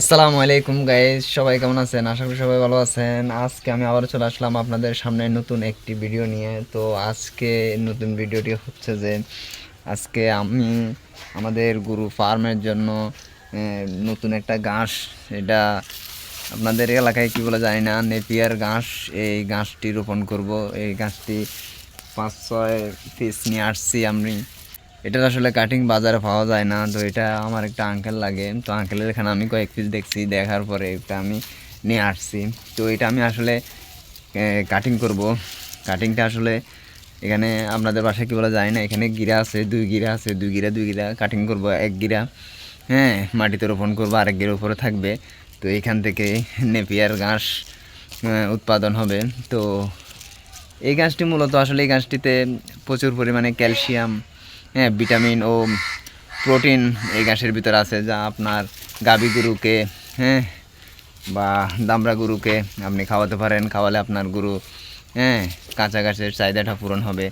আসসালামু আলাইকুম গাইস সবাই কেমন আছেন? আশা করি সবাই ভালো আছেন। আজকে আমি আবার চলে আসলাম আপনাদের সামনে নতুন একটি ভিডিও নিয়ে। তো আজকে নতুন ভিডিওটি হচ্ছে যে, আজকে আমি আমাদের গুরু ফার্মের জন্য নতুন একটা ঘাস, এটা আপনাদের এলাকায় কি বলে জানি না, নেপিয়ার ঘাস, এই ঘাসটি রোপণ করব। এই ঘাসটি পাঁচ ছয় পিস নিয়ে আসছি আমি। এটার আসলে কাটিং বাজারে পাওয়া যায় না, তো এটা আমার একটা আঙ্কেল লাগে। তো আঙ্কেলের এখানে আমি কয়েক পিস দেখছি, দেখার পরে এটা আমি নিয়ে আসছি। তো এটা আমি আসলে কাটিং করব। কাটিংটা আসলে এখানে আপনাদের বাসায় কি বলা যায় না, এখানে গিরা আছে, দুই গিরা আছে, দুই গিরা দুই গিরা কাটিং করব এক গিরা। হ্যাঁ মাটিতে রোপণ করব, আরেক গিরা উপরে থাকবে। তো এখান থেকে নেপিয়ার ঘাস উৎপাদন হবে। তো এই গাছটি মূলত আসলে এই গাছটিতে প্রচুর পরিমাণে ক্যালসিয়াম হ্যাঁ ভিটামিন ও প্রোটিন এই ঘাসের ভিতরে আছে যা আপনার গাবি গরুকে হ্যাঁ বা দামরা গরুকে আপনি খাওয়াতে পারেন, খাওয়ালে আপনার গরু হ্যাঁ কাঁচা গাছের চাহিদাটা পূরণ হবে।